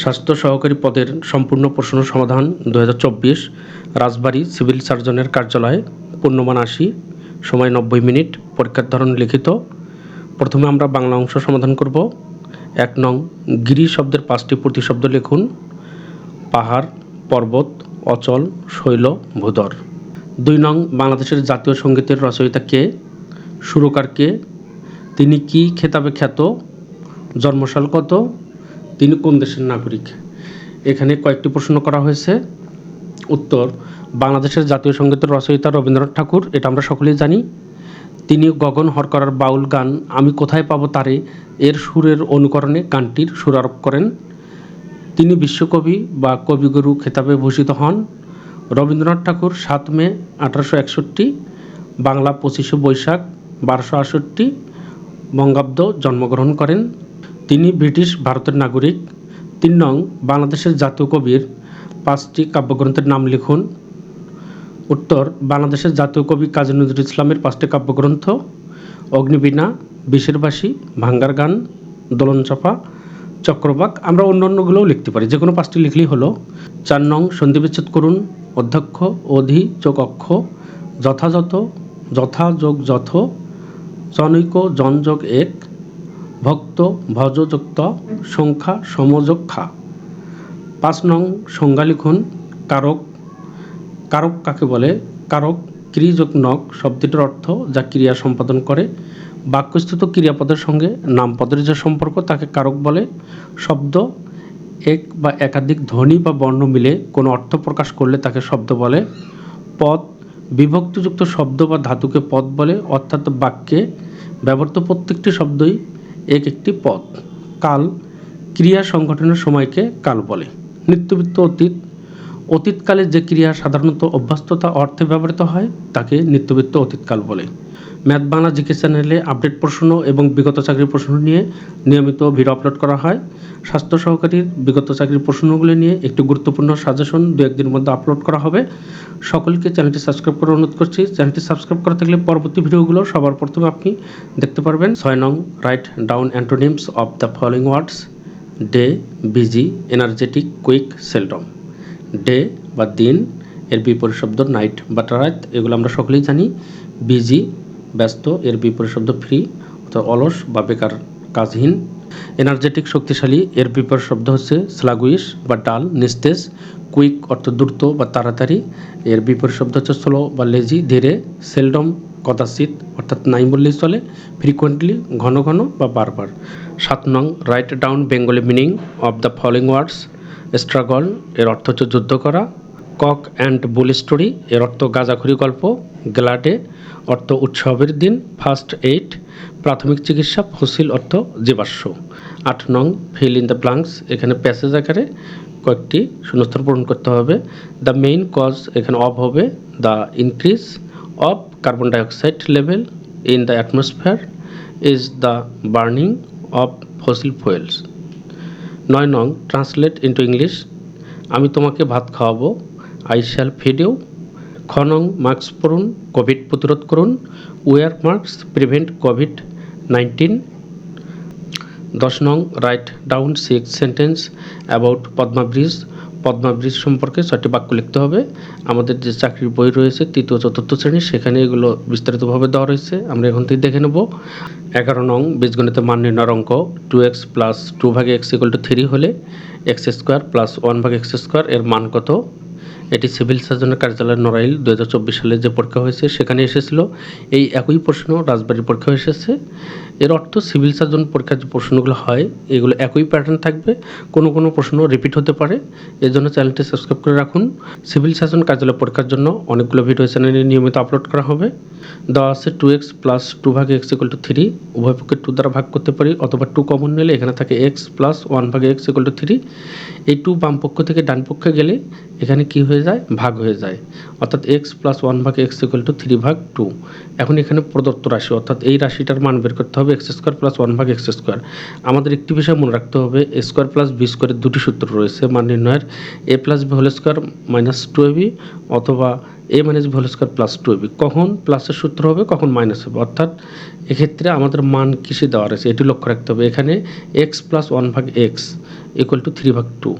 স্বাস্থ্য সহকারী পদের সম্পূর্ণ প্রশ্ন সমাধান দু হাজার চব্বিশ। রাজবাড়ী সিভিল সার্জনের কার্যালয়ে, পূর্ণমান আশি, সময় নব্বই মিনিট, পরীক্ষার ধরন লিখিত। প্রথমে আমরা বাংলা অংশ সমাধান করব। এক নং, গিরি শব্দের পাঁচটি প্রতিশব্দ লিখুন। পাহাড়, পর্বত, অচল, শৈল ভূধর দুই নং, বাংলাদেশের জাতীয় সঙ্গীতের রচয়িতা কে? সুরকার কে? তিনি কি খেতাবে খ্যাত? জন্মসাল কত? তিনি কোন দেশের নাগরিক? এখানে কয়েকটি প্রশ্ন করা হয়েছে। উত্তর, বাংলাদেশের জাতীয় সঙ্গীতের রচয়িতা রবীন্দ্রনাথ ঠাকুর, এটা আমরা সকলেই জানি। তিনি গগন হরকরার বাউল গান, আমি কোথায় পাবো তারে, এর সুরের অনুকরণে গানটির সুর আরোপ করেন। তিনি বিশ্বকবি বা কবিগুরু খেতাবে ভূষিত হন। রবীন্দ্রনাথ ঠাকুর, সাত মে আঠারোশো একষট্টি, বাংলা পঁচিশে বৈশাখ, বারোশো আটষট্টি, বঙ্গাব্দ জন্মগ্রহণ করেন। তিনি ব্রিটিশ ভারতের নাগরিক। তিন নং বাংলাদেশের জাতীয় কবির পাঁচটি কাব্যগ্রন্থের নাম লিখুন। উত্তর, বাংলাদেশের জাতীয় কবি কাজী নজরুল ইসলামের পাঁচটি কাব্যগ্রন্থ। অগ্নিবীণা, বিশেরবাসী, ভাঙ্গার গান দোলনচাপা চক্রবাক। আমরা অন্য অন্যগুলোও লিখতে পারি। যে কোনো পাঁচটি লিখলেই হলো। চার নং সন্ধিবিচ্ছেদ করুন। অধ্যক্ষ, অধি যোগ অক্ষ, যথাযথ যথাযোগ যথ জনৈক জনযোগ এক ভক্ত, ভজযুক্ত, সংখ্যা সমযোগ খা পাঁচ নং সংজ্ঞা লিখুন কারক। কারক কাকে বলে? কারক ক্রিযোগ নক শব্দটির অর্থ যা ক্রিয়া সম্পাদন করে। বাক্যস্থিত ক্রিয়াপদের সঙ্গে নামপদের যে সম্পর্ক তাকে কারক বলে। শব্দ এক বা একাধিক ধ্বনি বা বর্ণ মিলে কোনো অর্থ প্রকাশ করলে তাকে শব্দ বলে। পদ বিভক্তিযুক্ত শব্দ বা ধাতুকে পদ বলে, অর্থাৎ বাক্যে ব্যবহৃত প্রত্যেকটি শব্দই এক একটি পদ কাল ক্রিয়া সংগঠনের সময়কে কাল বলে। নিত্যবৃত্ত অতীত, অতীতকালে যে ক্রিয়া সাধারণত অভ্যস্ততা অর্থে ব্যবহৃত হয়, তাকে নিত্যবৃত্ত অতীতকাল বলে। ম্যাথ বাংলা জিকে চ্যানেলে আপডেট প্রশ্ন এবং বিগত চাকরির প্রশ্ন নিয়ে নিয়মিত ভিডিও আপলোড করা হয়। স্বাস্থ্য সহকারীর বিগত চাকরির প্রশ্নগুলি নিয়ে একটি গুরুত্বপূর্ণ সাজেশন দু একদিনের মধ্যে আপলোড করা হবে। সকলকে চ্যানেলটি সাবস্ক্রাইব করে অনুরোধ করছি। চ্যানেলটি সাবস্ক্রাইব করা থাকলে পরবর্তী ভিডিওগুলো সবার প্রথমে আপনি দেখতে পারবেন। ছয় নং write down antonyms of the following words day busy energetic quick seldom day বা দিন এর বিপরীত শব্দ নাইট বা রাত, এগুলো আমরা সকলেই জানি। বিজি ব্যস্ত, এর বিপরীত শব্দ ফ্রি অর্থাৎ অলস বা বেকার কাজহীন। এনার্জেটিক শক্তিশালী, এর বিপরীত শব্দ হচ্ছে স্লাগুইশ বা ডাল নিস্তেজ কুইক অর্থ দ্রুত বা তাড়াতাড়ি। এর বিপরীত শব্দ হচ্ছে স্লো বা লেজি ধীরে সেলডম কদাচিত অর্থাৎ নাই বললেই চলে ফ্রিকোয়েন্টলি ঘন ঘন বা বারবার। সাত নং write down Bengali meaning of the following words struggle এর অর্থ হচ্ছে যুদ্ধ করা। কক অ্যান্ড বুল স্টোরি, এর অর্থ গাঁজাখুরি গল্প, গ্লাডে, অর্থ উৎসবের দিন, ফার্স্ট এইড, প্রাথমিক চিকিৎসা, ফসিল অর্থ জীবাশ্ম। আট নং, ফিল ইন দ্য ব্লাঙ্কস, এখানে প্যাসেজ আকারে কয়েকটি শূন্যস্থান পূরণ করতে হবে। দ্য মেইন কজ, এখানে অফ হবে, the increase of carbon dioxide level in the atmosphere is the burning of fossil fuels. নয় নং, ট্রান্সলেট ইন্টু ইংলিশ, আমি তোমাকে ভাত খাওয়াবো আই শ্যাল ফিড ইউ খ নং মাস্ক পরুন কোভিড প্রতিরোধ করুন। Wear mask prevent Covid nineteen দশ নং write down six sentence about Padma bridge সম্পর্কে ছয়টি বাক্য লিখতে হবে। আমাদের যে চাকরির বই রয়েছে, তৃতীয় চতুর্থ শ্রেণি, সেখানে এগুলো বিস্তারিতভাবে দেওয়া রয়েছে। আমরা এখন থেকে দেখে নেব। এগারো নং, বীজগণিতে মান নির্ণয়ের অঙ্ক। টু এক্স প্লাস টু ভাগে এক্স ইকুয়াল টু থ্রি হলে এক্স স্কোয়ার প্লাস ওয়ান ভাগে এক্স স্কোয়ার এর মান কত? এটি সিভিল সার্জনের কার্যালয় নড়াইল দু হাজার চব্বিশ সালে যে পরীক্ষা হয়েছে, সেখানে এসেছিল। এই একই প্রশ্ন রাজবাড়ির পরীক্ষা এসেছে। এর অর্থ সিভিল সার্জন পরীক্ষার যে প্রশ্নগুলো হয়, এগুলো একই প্যাটার্ন থাকবে। কোনো কোনো প্রশ্ন রিপিট হতে পারে। এর জন্য চ্যানেলটি সাবস্ক্রাইব করে রাখুন। সিভিল সার্জন কার্যালয় পরীক্ষার জন্য অনেকগুলো ভিডিও চ্যানেলে নিয়মিত আপলোড করা হবে। দেওয়া আছে টু এক্স প্লাস টু ভাগে এক্স ইকুয়াল টু থ্রি উভয় পক্ষে টু দ্বারা ভাগ করতে পারি অথবা টু কমন নিলে এখানে থাকে এক্স প্লাস ওয়ান ভাগে এক্স ইকুয়াল টু থ্রি এই টু বাম পক্ষ থেকে ডান পক্ষে গেলে এখানে কি হয়ে যায়, ভাগ হয়ে যায়। অর্থাৎ এক্স প্লাস ওয়ান ভাগ এক্স ইকুয়াল টু থ্রি ভাগ টু এখন এখানে প্রদত্ত রাশি, অর্থাৎ এই রাশিটার মান বের করতে হবে এক্স স্কোয়ার প্লাস ওয়ান ভাগ এক্স স্কোয়ার আমাদের একটি বিষয় মনে রাখতে হবে এ স্কোয়ার প্লাস বি স্কোয়ারের দুটি সূত্র রয়েছে, মান নির্ণয়ের। A plus B whole square minus two AB অথবা A minus B whole square plus two AB কখন প্লাসের সূত্র হবে, কখন মাইনাস হবে? অর্থাৎ এক্ষেত্রে আমাদের মান কিসে দেওয়া রয়েছে, এটি লক্ষ্য রাখতে হবে। এখানে এক্স প্লাস ওয়ান ভাগ এক্স ইকুয়াল টু থ্রি ভাগ টু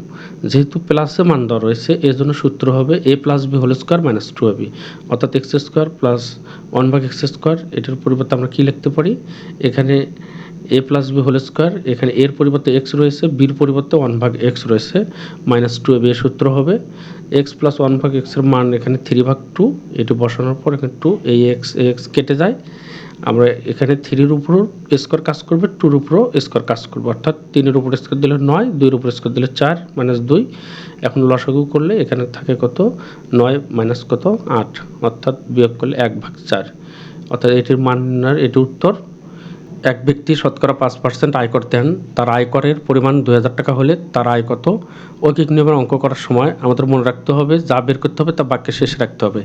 যেহেতু প্লাসে মান দেওয়া রয়েছে এর জন্য সূত্র হবে A plus B whole square minus two AB অর্থাৎ এক্স স্কোয়ার প্লাস ওয়ান ভাগ এক্স স্কোয়ার এটার পরিবর্তে আমরা কী লিখতে পারি? এখানে A plus B whole square এখানে এর পরিবর্তে এক্স রয়েছে বির পরিবর্তে ওয়ান ভাগ এক্স রয়েছে মাইনাস টু এবি এর সূত্র হবে। এক্স প্লাস ওয়ান ভাগ এক্সের মান এখানে থ্রি ভাগ টু এটি বসানোর পর এখানে টু এই এক্স এক্স কেটে যায়। আমরা এখানে থ্রির উপরও স্কোয়ার কাজ করবে টুর উপরও স্কোয়ার কাজ করবে। অর্থাৎ তিনের উপর স্কোয়ার দিলে নয়, দুইয়ের উপর স্কোয়ার দিলে চার মাইনাস দুই। এখন লসাগু করলে এখানে থাকে কত? নয় মাইনাস কত? আট। অর্থাৎ বিয়োগ করলে এক ভাগ চার। অর্থাৎ এটির মান এটি উত্তর। এক ব্যক্তি শতকরা পাঁচ পার্সেন্ট আয়কর দেন তার আয়করের পরিমাণ দুই হাজার টাকা হলে তার আয় কত? ঐকিক নিয়মের অঙ্ক করার সময় আমাদের মনে রাখতে হবে, যা বের করতে হবে তা বাক্যে শেষে রাখতে হবে।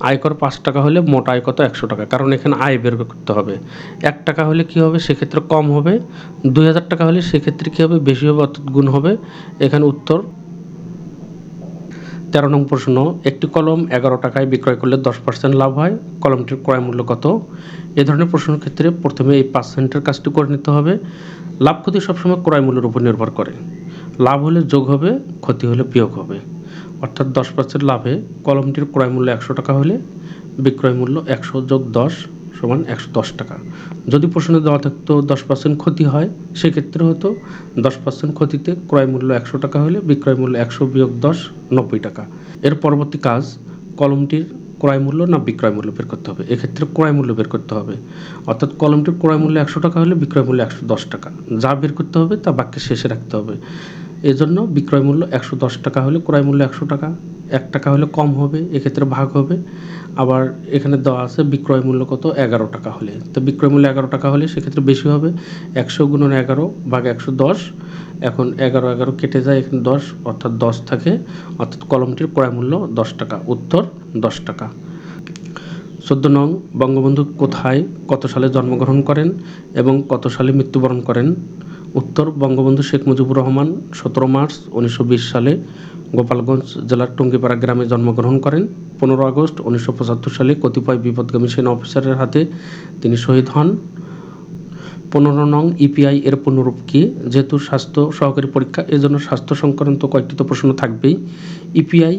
আয়কর পাঁচ টাকা হলে মোট আয় কত? একশো টাকা, কারণ এখানে আয় বের করতে হবে। এক টাকা হলে কী হবে? সেক্ষেত্রে কম হবে। দুই হাজার টাকা হলে সেক্ষেত্রে কী হবে? বেশি হবে, অর্থাৎ গুণ হবে। এখানে উত্তর তেরো নং প্রশ্ন, একটি কলম এগারো টাকায় বিক্রয় করলে দশ পার্সেন্ট লাভ হয়। কলমটির ক্রয় মূল্য কত? এ ধরনের প্রশ্নের ক্ষেত্রে প্রথমে এই পার্সেন্টের কাজটি করে নিতে হবে। লাভ ক্ষতি সবসময় ক্রয় মূল্যের উপর নির্ভর করে। লাভ হলে যোগ হবে, ক্ষতি হলে বিয়োগ হবে। অর্থাৎ দশ পার্সেন্ট লাভে কলমটির ক্রয় মূল্য একশো টাকা হলে বিক্রয় মূল্য একশো যোগ দশ সমান একশো দশ টাকা। যদি প্রশ্নে দেওয়া থাকতো দশ পার্সেন্ট ক্ষতি হয়, সেক্ষেত্রে হতো দশ পার্সেন্ট ক্ষতিতে ক্রয় মূল্য একশো টাকা হলে বিক্রয় মূল্য একশো বিয়োগ দশ, নব্বই টাকা। এর পরবর্তী কাজ, কলমটির ক্রয় মূল্য না বিক্রয় মূল্য বের করতে হবে। এক্ষেত্রে ক্রয় মূল্য বের করতে হবে। অর্থাৎ কলমটির ক্রয় মূল্য একশো টাকা হলে বিক্রয় মূল্য একশো দশ টাকা। যা বের করতে হবে তা বাক্যের শেষে রাখতে হবে। এজন্য বিক্রয় মূল্য একশো দশ টাকা হলে ক্রয় মূল্য একশো টাকা এক টাকা হলে কম হবে, এক্ষেত্রে ভাগ হবে। আবার এখানে দেওয়া আছে বিক্রয় মূল্য কত? এগারো টাকা হলে। তো বিক্রয় মূল্য এগারো টাকা হলে সেক্ষেত্রে বেশি হবে। একশো গুণন এগারো ভাগ একশো দশ। এখন এগারো এগারো কেটে যায়, এখানে দশ, অর্থাৎ দশ থাকে। অর্থাৎ কলমটির ক্রয় মূল্য দশ টাকা, উত্তর দশ টাকা। চোদ্দ নং, বঙ্গবন্ধু কোথায় কত সালে জন্মগ্রহণ করেন এবং কত সালে মৃত্যুবরণ করেন? উত্তর বঙ্গবন্ধু শেখ মুজিবুর রহমান সতেরো মার্চ উনিশশো বিশ সালে গোপালগঞ্জ জেলার টঙ্গিপাড়া গ্রামে জন্মগ্রহণ করেন। পনেরো আগস্ট উনিশশো পঁচাত্তর সালে কতিপয় বিপদগামী সেনা অফিসারের হাতে তিনি শহীদ হন। পনেরো নং ইপিআই এর পুনরূপ কি? যেহেতু স্বাস্থ্য সহকারী পরীক্ষা, এজন্য স্বাস্থ্য সংক্রান্ত কয়েকটি তো প্রশ্ন থাকবেই। ইপিআই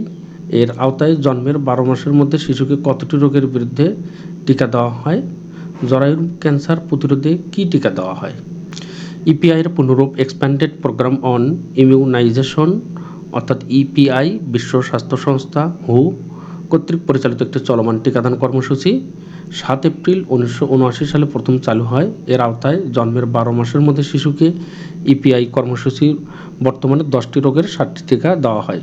এর আওতায় জন্মের বারো মাসের মধ্যে শিশুকে কতটি রোগের বিরুদ্ধে টিকা দেওয়া হয়? জরায়ুর ক্যান্সার প্রতিরোধে কী টিকা দেওয়া হয়? ইপিআই এর পুনরূপ এক্সপ্যান্ডেড প্রোগ্রাম অন ইমিউনাইজেশন অর্থাৎ ইপিআই, বিশ্ব স্বাস্থ্য সংস্থা, হু, কর্তৃক পরিচালিত একটি চলমান টিকাদান কর্মসূচি। সাত এপ্রিল উনিশশো উনআশি সালে প্রথম চালু হয়। এর আওতায় জন্মের বারো মাসের মধ্যে শিশুকে ইপিআই কর্মসূচি বর্তমানে দশটি রোগের ষাটটি টিকা দেওয়া হয়।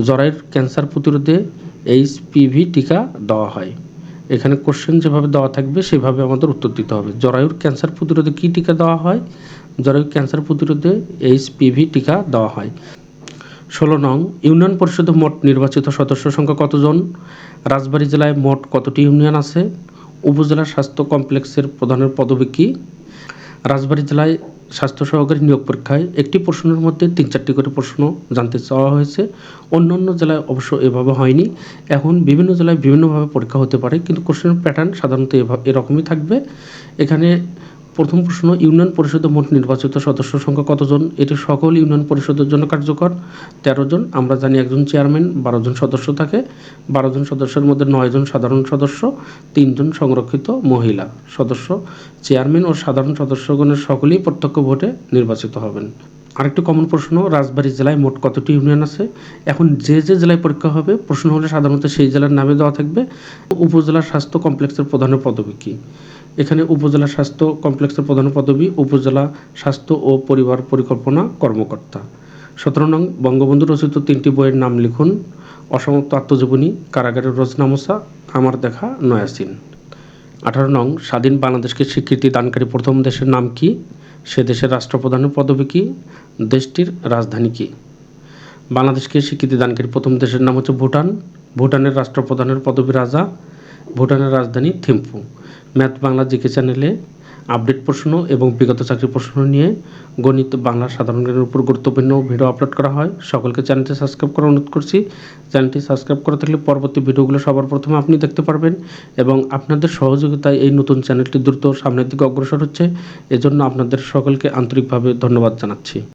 জরায়ুর ক্যান্সার প্রতিরোধে এইচ এইচপিভি টিকা দেওয়া হয়। এখানে কোশ্চেন যেভাবে দেওয়া থাকবে, সেভাবে আমাদের উত্তর দিতে হবে। জরায়ুর ক্যান্সার প্রতিরোধে কী টিকা দেওয়া হয়? জরায়ুর ক্যান্সার প্রতিরোধে এইচপিভি টিকা দেওয়া হয়। ষোলো নং, ইউনিয়ন পরিষদে মোট নির্বাচিত সদস্য সংখ্যা কতজন? রাজবাড়ী জেলায় মোট কতটি ইউনিয়ন আছে? উপজেলা স্বাস্থ্য কমপ্লেক্সের প্রধানের পদবি কী? রাজবাড়ী জেলায় স্বাস্থ্য সহকারী নিয়োগ পরীক্ষায় একটি প্রশ্নের মধ্যে তিন চারটি করে প্রশ্ন জানতে চাওয়া হয়েছে। অন্য অন্য জেলায় অবশ্য এভাবে হয়নি। এখন বিভিন্ন জেলায় বিভিন্নভাবে পরীক্ষা হতে পারে, কিন্তু কোশ্চেনের প্যাটার্ন সাধারণত এরকমই থাকবে। এখানে প্রথম প্রশ্ন, ইউনিয়ন পরিষদে মোট নির্বাচিত সদস্য সংখ্যা কতজন? এটি সকল ইউনিয়ন পরিষদের জন্য কার্যকর। তেরো জন, আমরা জানি একজন চেয়ারম্যান, বারো জন সদস্য থাকে। বারো জন সদস্যের মধ্যে নয় জন সাধারণ সদস্য তিনজন সংরক্ষিত মহিলা সদস্য। চেয়ারম্যান ও সাধারণ সদস্যগণের সকলেই প্রত্যক্ষ ভোটে নির্বাচিত হবেন। আরেকটি কমন প্রশ্ন, রাজবাড়ী জেলায় মোট কতটি ইউনিয়ন আছে? এখন যে যে জেলায় পরীক্ষা হবে, প্রশ্ন হলে সাধারণত সেই জেলার নামে দেওয়া থাকবে। উপজেলার স্বাস্থ্য কমপ্লেক্সের প্রধানের পদবী কী? এখানে উপজেলা স্বাস্থ্য কমপ্লেক্সের প্রধান পদবি, উপজেলা স্বাস্থ্য ও পরিবার পরিকল্পনা কর্মকর্তা। সতেরো নং বঙ্গবন্ধু রচিত তিনটি বইয়ের নাম লিখুন, অসমাপ্ত আত্মজীবনী, কারাগারের রচনামশা আমার দেখা নয়াসিন। আঠারো নং স্বাধীন বাংলাদেশকে স্বীকৃতি দানকারী প্রথম দেশের নাম কি? সে দেশের রাষ্ট্রপ্রধানের পদবি কি? দেশটির রাজধানী কি? বাংলাদেশকে স্বীকৃতি দানকারী প্রথম দেশের নাম হচ্ছে ভুটান। ভুটানের রাষ্ট্রপ্রধানের পদবী রাজা। ভুটানের রাজধানী থিম্পু। ম্যাথ বাংলা জিকে চ্যানেলে আপডেট প্রশ্ন এবং বিগত চাকরি প্রশ্ন নিয়ে গণিত বাংলা সাধারণ জ্ঞানের উপর গুরুত্বপূর্ণ ভিডিও আপলোড করা হয়। সকলকে চ্যানেলটি সাবস্ক্রাইব করার অনুরোধ করছি। চ্যানেলটি সাবস্ক্রাইব করে থাকলে পরবর্তী ভিডিওগুলো সবার প্রথমে আপনি দেখতে পারবেন এবং আপনাদের সহযোগিতায় এই নতুন চ্যানেলটি দ্রুত সামনের দিকে অগ্রসর হচ্ছে। এজন্য আপনাদের সকলকে আন্তরিকভাবে ধন্যবাদ জানাচ্ছি।